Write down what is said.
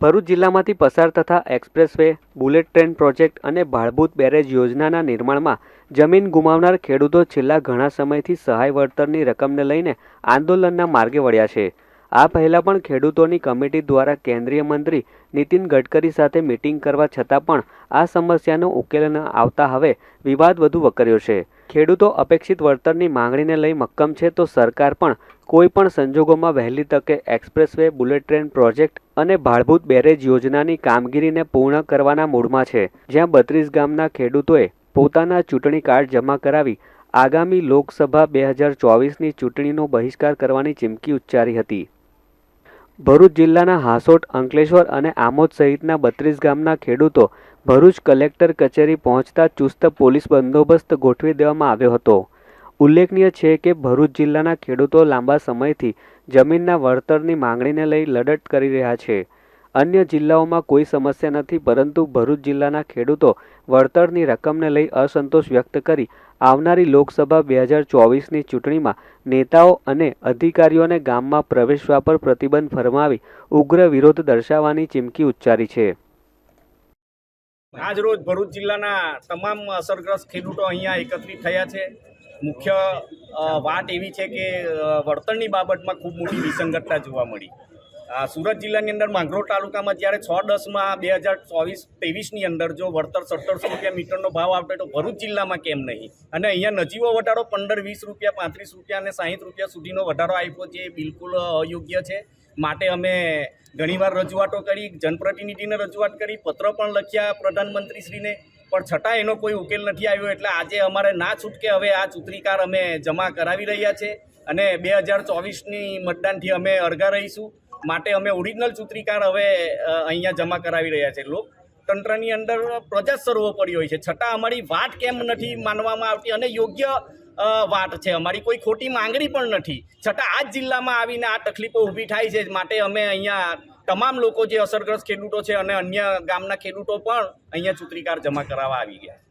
ભરૂચ જિલ્લામાંથી પસાર થતા એક્સપ્રેસવે, બુલેટ ટ્રેન પ્રોજેક્ટ અને ભાળભૂત બેરેજ યોજનાના નિર્માણમાં જમીન ગુમાવનાર ખેડૂતો છેલ્લા ઘણા સમયથી સહાય વળતરની રકમને લઈને આંદોલનના માર્ગે વળ્યા છે. આ પહેલાં પણ ખેડૂતોની કમિટી દ્વારા કેન્દ્રીય મંત્રી નીતિન ગડકરી સાથે મિટિંગ કરવા છતાં પણ આ સમસ્યાનો ઉકેલ ન આવતા હવે વિવાદ વધુ વકર્યો છે. ખેડૂતો અપેક્ષિત વળતરની માંગણીને લઈ મક્કમ છે, તો સરકાર પણ કોઈ પણ સંજોગોમાં વહેલી તકે એક્સપ્રેસવે, બુલેટ ટ્રેન પ્રોજેક્ટ અને ભાળભૂત બેરેજ યોજનાની કામગીરીને પૂર્ણ કરવાના મૂડમાં છે. જ્યાં બત્રીસ ગામના ખેડૂતોએ પોતાના ચૂંટણી કાર્ડ જમા કરાવી આગામી લોકસભા બે હજાર ચોવીસની ચૂંટણીનો બહિષ્કાર કરવાની ચીમકી ઉચ્ચારી હતી. ભરૂચ જિલ્લાના હાસોટ, અંકલેશ્વર અને આમોદ સહિતના બત્રીસ ગામના ખેડૂતો ભરૂચ કલેક્ટર કચેરી પહોંચતા ચુસ્ત પોલીસ બંદોબસ્ત ગોઠવી દેવામાં આવ્યો હતો. ઉલ્લેખનીય છે કે ભરૂચ જિલ્લાના ખેડૂતો લાંબા સમયથી જમીનના વળતરની માંગણીને લઈ લડત કરી રહ્યા છે. અન્ય જિલ્લાઓમાં કોઈ સમસ્યા નથી, પરંતુ ભરૂચ જિલ્લાના ખેડૂતો વળતરની રકમને લઈ અસંતોષ વ્યક્ત કરી આવનારી લોકસભા બે હજાર ચોવીસની ચૂંટણીમાં નેતાઓ અને અધિકારીઓને ગામમાં પ્રવેશવા પર પ્રતિબંધ ફરમાવી ઉગ્ર વિરોધ દર્શાવવાની ચીમકી ઉચ્ચારી છે. આજ રોજ ભરૂચ જિલ્લાના તમામ અસરગ્રસ્ત ખેડૂતો અહીંયા એકત્રિત થયા છે. મુખ્ય વાત એવી છે કે વળતરની બાબતમાં ખૂબ મોટી વિસંગતતા જોવા મળી. સુરત જિલ્લાની અંદર માંગરોળ તાલુકામાં જ્યારે છ દસમાં બે હજાર ચોવીસ ત્રેવીસની અંદર જો વળતર સત્તરસો રૂપિયા મીટરનો ભાવ આવતો તો ભરૂચ જિલ્લામાં કેમ નહીં? અને અહીંયા નજીવો વધારો પંદર, વીસ રૂપિયા, પાંત્રીસ રૂપિયા અને સાહીઠ રૂપિયા સુધીનો વધારો આપ્યો છે. એ બિલકુલ અયોગ્ય છે. માટે અમે ઘણીવાર રજૂઆતો કરી, જનપ્રતિનિધિને રજૂઆત કરી, પત્ર પણ લખ્યા પ્રધાનમંત્રીશ્રીને. પણ છતાં એનો કોઈ ઉકેલ નથી આવ્યો, એટલે આજે અમારે ના છૂટકે હવે આ ચૂંટણીકાર અમે જમા કરાવી રહ્યા છે અને બે હજાર ચોવીસની મતદાનથી અમે અળગા રહીશું. માટે અમે ઓરિજિનલ ચૂંટણીકાર હવે અહીંયા જમા કરાવી રહ્યા છે. લોકતંત્રની અંદર પ્રજા સર્વોપરી હોય છે. છતાં અમારી વાત કેમ નથી માનવામાં આવતી અને યોગ્ય વાત છે. અમારી કોઈ ખોટી માંગણી પણ નથી. છતાં આ જ જિલ્લામાં આવીને આ તકલીફો ઊભી થાય છે, માટે અમે અહીંયા તમામ લોકો જે અસરગ્રસ્ત ખેડૂતો છે અને અન્ય ગામના ખેડૂતો પણ અહીંયા ચૂંટણીકાર જમા કરાવવા આવી ગયા